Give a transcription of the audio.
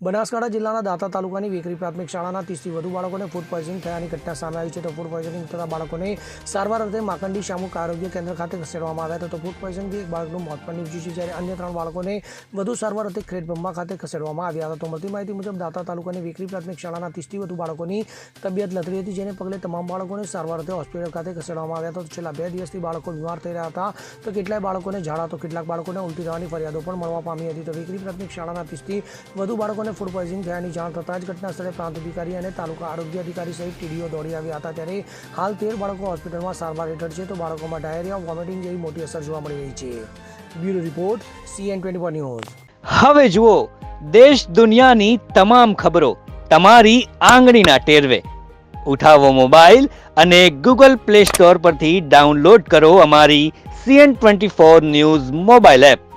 બનાસકાંઠા જિલ્લાના દાતા તાલુકાની વેકરી પ્રાથમિક શાળાના ત્રીસથી વધુ બાળકોને ફૂડ પોઈઝનિંગ થયાની ઘટના સામે આવી છે. તો ફૂડ પોઈઝનિંગ થતા બાળકોને સારવાર અર્થે માકંડી શામુક આરોગ્ય કેન્દ્ર ખાતે ખસેડવામાં આવ્યા હતા. તો ફૂડ પોઈઝનથી એક બાળકનું મોત પણ નીપજ્યું છે, જ્યારે અન્ય ત્રણ બાળકોને વધુ સારવાર અર્થે બ્રહ્મા ખાતે ખસેડવામાં આવ્યા હતા. તો મળતી માહિતી મુજબ દાતા તાલુકાની વેકરી પ્રાથમિક શાળાના ત્રીસથી વધુ બાળકોની તબિયત લથડી હતી, જેને પગલે તમામ બાળકોને સારવાર અર્થે હોસ્પિટલ ખાતે ખસેડવામાં આવ્યા હતા. તો છેલ્લા બે દિવસથી બાળકો બીમાર થઈ રહ્યા હતા. તો કેટલાય બાળકોને ઝાડા, તો કેટલાક બાળકોને ઉલટી થવાની ફરિયાદો પણ મળવા પામી હતી. તો વેકરી પ્રાથમિક શાળાના ત્રીસથી વધુ બાળકોને ફૂડ પોઈઝનિંગ થયાની જાણ થતાં જ ઘટના પ્રાંત અધિકારી અને તાલુકા આરોગ્ય અધિકારી સહિત ટીડીઓ દોડી આવ્યા હતા. ત્યારે હાલ તેર બાળકો હોસ્પિટલમાં સારવાર હેઠળ છે તો બાળકોમાં ડાયરિયા, વોમિટિંગ જેવી મોટી અસર જોવા મળી રહી છે. Bureau report CN twenty news. હવે જુઓ, દેશ દુનિયાની તમામ ખબરો તમારી આંગળીના ટેરવે. ઉઠાવો મોબાઈલ અને ગૂગલ પ્લે સ્ટોર પરથી ડાઉનલોડ કરો અમારી CN twenty four news mobile app.